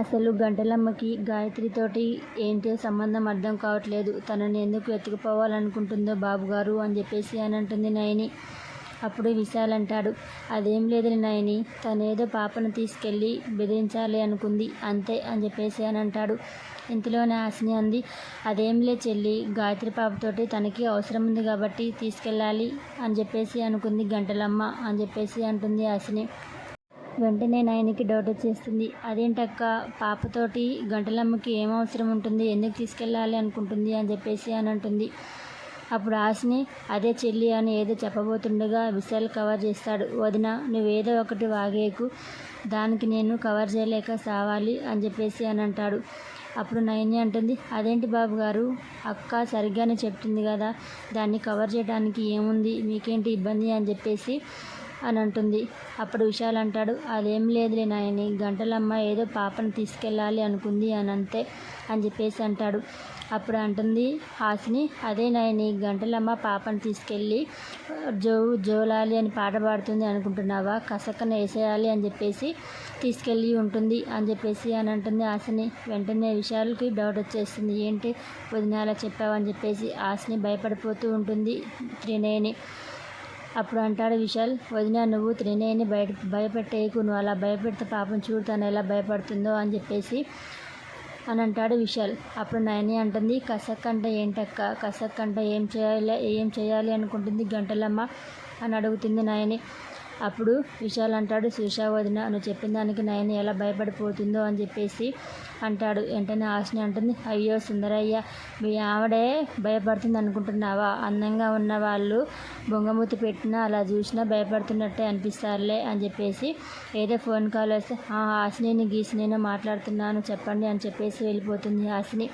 అసలు గంటలమ్మకి గాయత్రితోటి ఏంటో సంబంధం అర్థం కావట్లేదు. తనని ఎందుకు వెతుకుపోవాలనుకుంటుందో బాబుగారు అని చెప్పేసి అని అంటుంది నయని. అప్పుడు విశాల్ అంటాడు అదేం లేదని నయని తనేదో పాపను తీసుకెళ్ళి బెదిరించాలి అనుకుంది అంతే అని చెప్పేసి అని అంటాడు. ఇంతలోనే హాసిని అంది అదేం లే చెల్లి గాయత్రి పాపతోటి తనకి అవసరం ఉంది కాబట్టి తీసుకెళ్ళాలి అని చెప్పేసి అనుకుంది గంటలమ్మ అని చెప్పేసి అంటుంది హాసిని వెంటనే నయనికి డౌట్ వచ్చేస్తుంది. అదేంటక్క పాపతోటి గంటలమ్మకి ఏం అవసరం ఉంటుంది? ఎందుకు తీసుకెళ్ళాలి అనుకుంటుంది? అని చెప్పేసి అని అంటుంది. అప్పుడు ఆశని అదే చెల్లి అని ఏదో చెప్పబోతుండగా విశాల్ కవర్ చేస్తాడు. వదిన నువ్వేదో ఒకటి వాగేకు. దానికి నేను కవర్ చేయలేక సావాలి అని చెప్పేసి అని అంటాడు. అప్పుడు నయని అంటుంది అదేంటి బాబు గారు? అక్క సరిగ్గానే చెప్తుంది కదా. దాన్ని కవర్ చేయడానికి ఏముంది? మీకేంటి ఇబ్బంది? అని చెప్పేసి అని అంటుంది. అప్పుడు విశాల్ అంటాడు అదేం లేదులే నాయని గంటలమ్మ ఏదో పాపను తీసుకెళ్ళాలి అనుకుంది అని అంతే అని చెప్పేసి అంటాడు. అప్పుడు అంటుంది హాసిని అదే నాయని గంటలమ్మ పాపను తీసుకెళ్ళి జో జోలాలి అని పాట పాడుతుంది అనుకుంటున్నావా? కసక్కన వేసేయాలి అని చెప్పేసి తీసుకెళ్ళి ఉంటుంది అని చెప్పేసి అని అంటుంది హాసిని. వెంటనే విషయాలకి డౌట్ వచ్చేస్తుంది ఏంటి వదిన అలా చెప్పావని చెప్పేసి హాసిని భయపడిపోతూ ఉంటుంది త్రినేని. అప్పుడు అంటాడు విశాల్ వదిన నువ్వు త్రినేని బయట భయపెట్టేయకు నువ్వు అలా భయపెడితే పాపం చూడు తను ఎలా భయపడుతుందో అని చెప్పేసి అని అంటాడు విశాల్. అప్పుడు నయని అంటుంది కసక్ అంటే ఏంటక్క? కసక్ అంటే ఏం చేయాలి ఏం చేయాలి అనుకుంటుంది గంటలమ్మ? అని అడుగుతుంది నయని. అప్పుడు విశాల్ అంటాడు సుషా వదిన నువ్వు చెప్పిన దానికి నయన ఎలా భయపడిపోతుందో అని చెప్పేసి అంటాడు. వెంటనే ఆశని అంటుంది అయ్యో సుందరయ్య మీ ఆవిడే భయపడుతుంది అనుకుంటున్నావా? అందంగా ఉన్న వాళ్ళు బొంగమూతి పెట్టినా అలా చూసినా భయపడుతున్నట్టే అనిపిస్తారులే అని చెప్పేసి ఏదో ఫోన్ కాల్ వస్తే ఆశని గీసినేనో మాట్లాడుతున్నాను చెప్పండి అని చెప్పేసి వెళ్ళిపోతుంది ఆశని.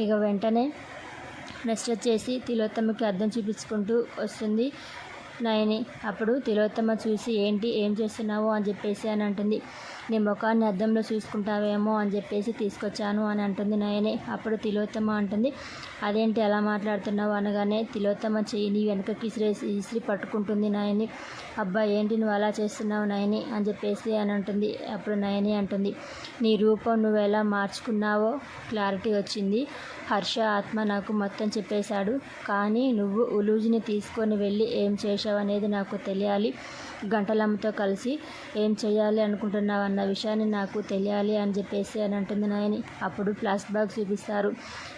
ఇక వెంటనే నెక్స్ట్ వచ్చేసి తిలోత్తమకి అర్థం చూపించుకుంటూ వస్తుంది. నయని అప్పుడు తిలోత్తమ చూసి ఏంటి? ఏం చేస్తున్నావు? అని చెప్పేసి అని అంటుంది. నీ ముఖాన్ని అద్దంలో చూసుకుంటావేమో? అని చెప్పేసి తీసుకొచ్చాను అని అంటుంది నయని. అప్పుడు తిలోత్తమ అంటుంది. అదేంటి ఎలా మాట్లాడుతున్నావు? అనగానే తిలోత్తమ చెయ్యిని వెనకకి ఇసిరేసి ఇసిరి పట్టుకుంటుంది నయని. అబ్బా ఏంటి నువ్వు అలా చేస్తున్నావు నయని? అని చెప్పేసి అని అంటుంది. అప్పుడు నయని అంటుంది. నీ రూపం నువ్వు ఎలా మార్చుకున్నావో? క్లారిటీ వచ్చింది. హర్ష ఆత్మ నాకు మొత్తం చెప్పేశాడు. కానీ నువ్వు ఉలూజిని తీసుకొని వెళ్ళి ఏం చేశావు అనేది నాకు తెలియాలి. గంటలమ్మతో కలిసి ఏం చేయాలి అనుకుంటున్నావు అన్న విషయాన్ని నాకు తెలియాలి అని చెప్పేసి అని అంటుంది నాయని. అప్పుడు ప్లాస్టిక్ బ్యాగ్ చూపిస్తారు.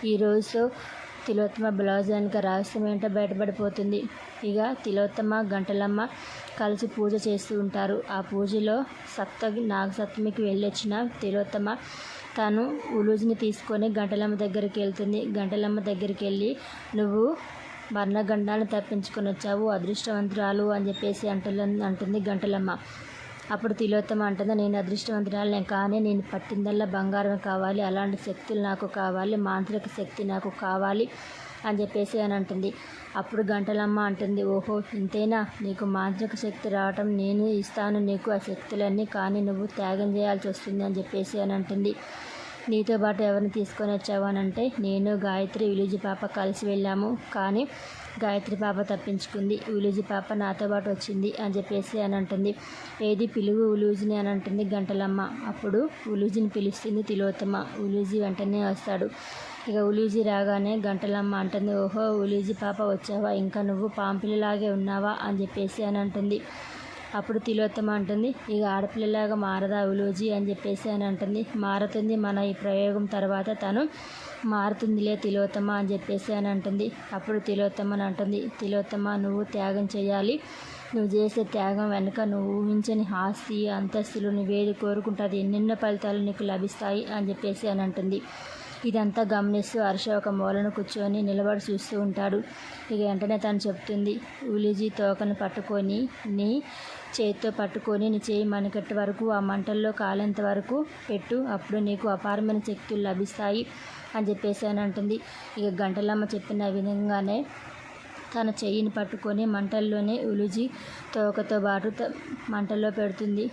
ఈ రోజుతో తిలోత్తమ బ్లౌజ్ వెనుక రహస్యం ఏంటో బయటపడిపోతుంది. ఇక తిలోత్తమ గంటలమ్మ కలిసి పూజ చేస్తూ ఉంటారు. ఆ పూజలో సప్త నాగసప్తమికి వెళ్ళొచ్చిన తిలోత్తమ తను ఉలూజిని తీసుకొని గంటలమ్మ దగ్గరికి వెళ్తుంది. గంటలమ్మ దగ్గరికి వెళ్ళి నువ్వు మరణగండాలను తప్పించుకొని వచ్చావు అదృష్టవంతురాలు అని చెప్పేసి అంటల అంటుంది గంటలమ్మ. అప్పుడు తిలోత్తమ అంటుంది నేను అదృష్టవంతురాలు కానీ నేను పట్టిందల్లా బంగారం కావాలి. అలాంటి శక్తులు నాకు కావాలి. మాంత్రిక శక్తి నాకు కావాలి. అని చెప్పేసి అని అంటుంది. అప్పుడు గంటలమ్మ అంటుంది ఓహో ఇంతేనా? నీకు మాంత్రిక శక్తి రావటం నేను ఇస్తాను నీకు ఆ శక్తులన్నీ కానీ నువ్వు త్యాగం చేయాల్సి వస్తుంది అని చెప్పేసి అని అంటుంది. నీతో పాటు ఎవరిని తీసుకొని వచ్చావు అని అంటే నేను గాయత్రి విలుజి పాప కలిసి వెళ్ళాము. కానీ గాయత్రి పాప తప్పించుకుంది. ఉలూజి పాప నాతో పాటు వచ్చింది అని చెప్పేసి అని అంటుంది. ఏది పిలువు ఉలూజిని అని అంటుంది గంటలమ్మ. అప్పుడు ఉలూజిని పిలుస్తుంది తిలోత్తమ. ఉలూజి వెంటనే వస్తాడు. ఇక ఉలూజి రాగానే గంటలమ్మ అంటుంది ఓహో ఉలూజి పాప వచ్చావా? ఇంకా నువ్వు పాంపిలిలాగే ఉన్నావా? అని చెప్పేసి అని అంటుంది. అప్పుడు తిలోత్తమ అంటుంది ఇక ఆడపిల్లలాగా మారదా ఉలూజీ అని చెప్పేసి అని అంటుంది. మారుతుంది మన ఈ ప్రయోగం తర్వాత తను మారుతుందిలే తిలోత్తమ అని చెప్పేసి అని అంటుంది. అప్పుడు తిలోత్తమ అని అంటుంది తిలోత్తమ నువ్వు త్యాగం చేయాలి. నువ్వు చేసే త్యాగం వెనుక నువ్వు ఊహించని ఆస్తి అంతస్తులు నువ్వేది కోరుకుంటుంది ఎన్నెన్నో ఫలితాలు నీకు లభిస్తాయి అని చెప్పేసి అని అంటుంది. ఇదంతా గమనిస్తూ హర్ష ఒక మూలను కూర్చొని నిలబడి చూస్తూ ఉంటాడు. ఇక వెంటనే తను చెప్తుంది ఉలిజీ తోకను పట్టుకొని నీ చేతితో పట్టుకొని నీ చేయి మణికట్టు వరకు ఆ మంటల్లో కాలేంత వరకు పెట్టు అప్పుడు నీకు అపారమైన శక్తులు లభిస్తాయి అని చెప్పేసి అని అంటుంది. ఇక గంటలమ్మ చెప్పిన విధంగానే తన చెయ్యిని పట్టుకొని మంటల్లోనే ఉలిజి తోకతో పాటు మంటల్లో పెడుతుంది.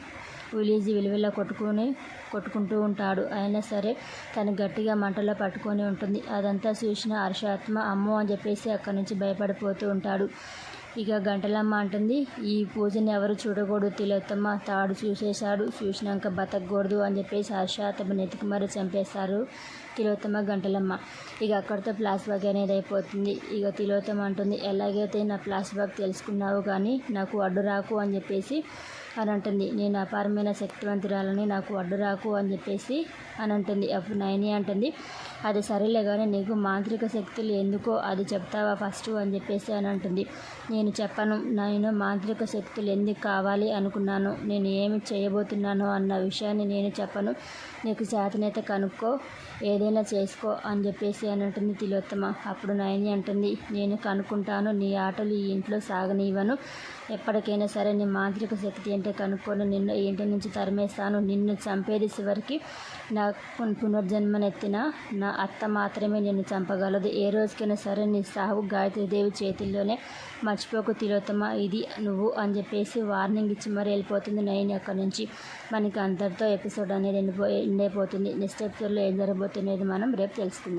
ఉలీజి విలువెల్లా కొట్టుకొని కొట్టుకుంటూ ఉంటాడు. అయినా సరే తను గట్టిగా మంటలో పట్టుకొని ఉంటుంది. అదంతా చూసిన హర్షాత్మ అమ్మో అని చెప్పేసి అక్కడి నుంచి భయపడిపోతూ ఉంటాడు. ఇక గంటలమ్మ అంటుంది ఈ పూజని ఎవరు చూడకూడదు తిలోత్తమ్మ. తాడు చూసేశాడు. చూసినాక బతకూడదు అని చెప్పేసి హర్షాత్మ నెతికి మరి చంపేస్తారు తిలోత్తమ గంటలమ్మ. ఇక అక్కడితో ఫ్లాష్ వర్క్ అనేది అయిపోతుంది. ఇక తిలోత్తమ అంటుంది ఎలాగైతే నా ఫ్లాష్ వర్క్ తెలుసుకున్నావు కానీ నాకు అడ్డు రాకు అని చెప్పేసి అని అంటుంది. నేను అపారమైన శక్తివంతురాలని నాకు అడ్డు రాకు అని చెప్పేసి అని అంటుంది. అప్పుడు నయని అంటుంది. అది సరేలే కానీ నీకు మాంత్రిక శక్తులు ఎందుకో అది చెప్తావా ఫస్ట్ అని చెప్పేసి అని అంటుంది. నేను చెప్పను నేను మాంత్రిక శక్తులు ఎందుకు కావాలి అనుకున్నాను నేను ఏమి చేయబోతున్నాను అన్న విషయాన్ని నేను చెప్పను. నీకు చేతనైతే కనుక్కో ఏదైనా చేసుకో అని చెప్పేసి అని అంటుంది తిలోత్తమ. అప్పుడు నయని అంటుంది నేను కనుక్కుంటాను నీ ఆటలు ఈ ఇంట్లో సాగనివ్వను ఎప్పటికైనా సరే నీ మాంత్రిక శక్తి అంటే కనుక్కొని నిన్ను ఇంటి నుంచి తరిమేస్తాను. నిన్ను చంపేది చివరికి నా పునర్జన్మనెత్తిన నా నా అత్త మాత్రమే నిన్ను చంపగలదు. ఏ రోజుకైనా సరే నీ సాగు గాయత్రీదేవి చేతుల్లోనే మర్చిపోకు తిలోత్తమ. ఇది నువ్వు అని చెప్పేసి వార్నింగ్ ఇచ్చి మరి వెళ్ళిపోతుంది నయని అక్కడి నుంచి. మనకి అందరితో ఎపిసోడ్ అనేది ఎండిపో అయిపోతుంది నెక్స్ట్ ఎపిసోడ్లో ఏం జరగబోతున్నది మనం రేపు తెలుసుకుందాం.